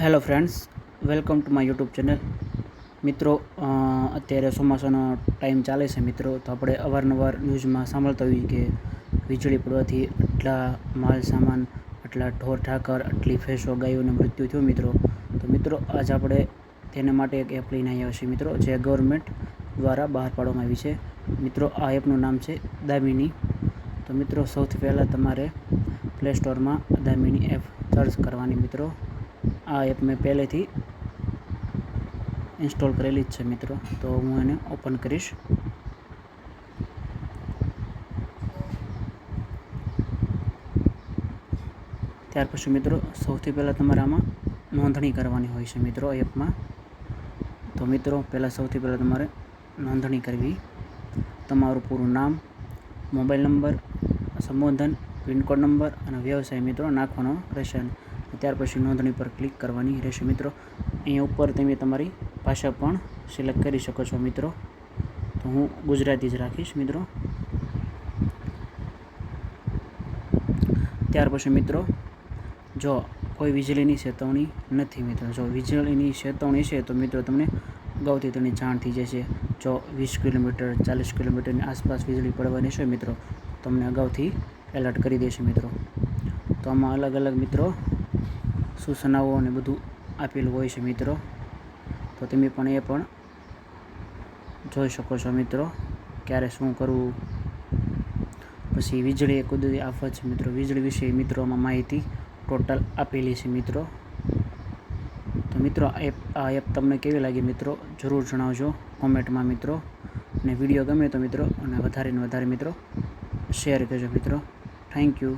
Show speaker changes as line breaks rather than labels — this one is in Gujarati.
Hello friends welcome to my YouTube channel મિત્રો અત્યારે ચોમાસાનો ટાઈમ ચાલે છે મિત્રો, તો આપણે અવારનવાર ન્યૂઝમાં સાંભળતા હોઈએ કે વીજળી પડવાથી આટલા માલ સામાન, આટલા ઢોર ઠાકર આટલી ફેસો ગાયોને મૃત્યુ થયું મિત્રો. તો મિત્રો, આજ આપણે તેના માટે એક એપ લઈને આવ્યા છીએ મિત્રો, જે ગવર્મેન્ટ દ્વારા બહાર પાડવામાં આવી છે. મિત્રો, આ એપનું નામ છે દામિની. તો મિત્રો, સૌથી પહેલાં તમારે પ્લે સ્ટોરમાં દામિની એપ સર્ચ કરવાની મિત્રો. આ એપ મેં પહેલેથી ઇન્સ્ટોલ કરેલી જ છે મિત્રો. તો હું એને ઓપન કરીશ. ત્યાર પછી મિત્રો, સૌથી પહેલાં તમારે આમાં નોંધણી કરવાની હોય છે મિત્રો એપમાં તો મિત્રો, પહેલાં સૌથી પહેલાં તમારે નોંધણી કરવી. તમારું પૂરું નામ, મોબાઈલ નંબર, સંબોધન, પિનકોડ નંબર અને વ્યવસાય મિત્રો નાખવાનો રહેશે. ત્યાર પછી નોંધણી પર ક્લિક કરવાની રહેશે મિત્રો. અહીંયા ઉપર તમે તમારી ભાષા પણ સિલેક્ટ કરી શકો છો મિત્રો. તો હું ગુજરાતી જ રાખીશ મિત્રો. ત્યાર પછી મિત્રો, જો કોઈ વીજળીની ચેતવણી નથી મિત્રો, જો વીજળીની ચેતવણી છે તો મિત્રો તમને અગાઉથી તેની જાણ થઈ જશે. જો વીસ કિલોમીટર, ચાલીસ કિલોમીટરની આસપાસ વીજળી પડવાની છે મિત્રો તમને અગાઉથી એલર્ટ કરી દેશે મિત્રો. તો આમાં અલગ અલગ મિત્રો સૂચનાઓ અને બધું આપેલું હોય છે મિત્રો. તો તમે પણ એ પણ જોઈ શકો છો મિત્રો, ક્યારે શું કરવું. પછી વીજળી એ કુદરતી આફત છે મિત્રો. વીજળી વિશે મિત્રોમાં માહિતી ટોટલ આપેલી છે મિત્રો. તો મિત્રો, આ એપ આ એપ તમને કેવી લાગી મિત્રો? જરૂર જણાવજો કોમેન્ટમાં મિત્રો. અને વીડિયો ગમે તો મિત્રો, અને વધારે ને વધારે મિત્રો, શેર કરજો મિત્રો. Thank you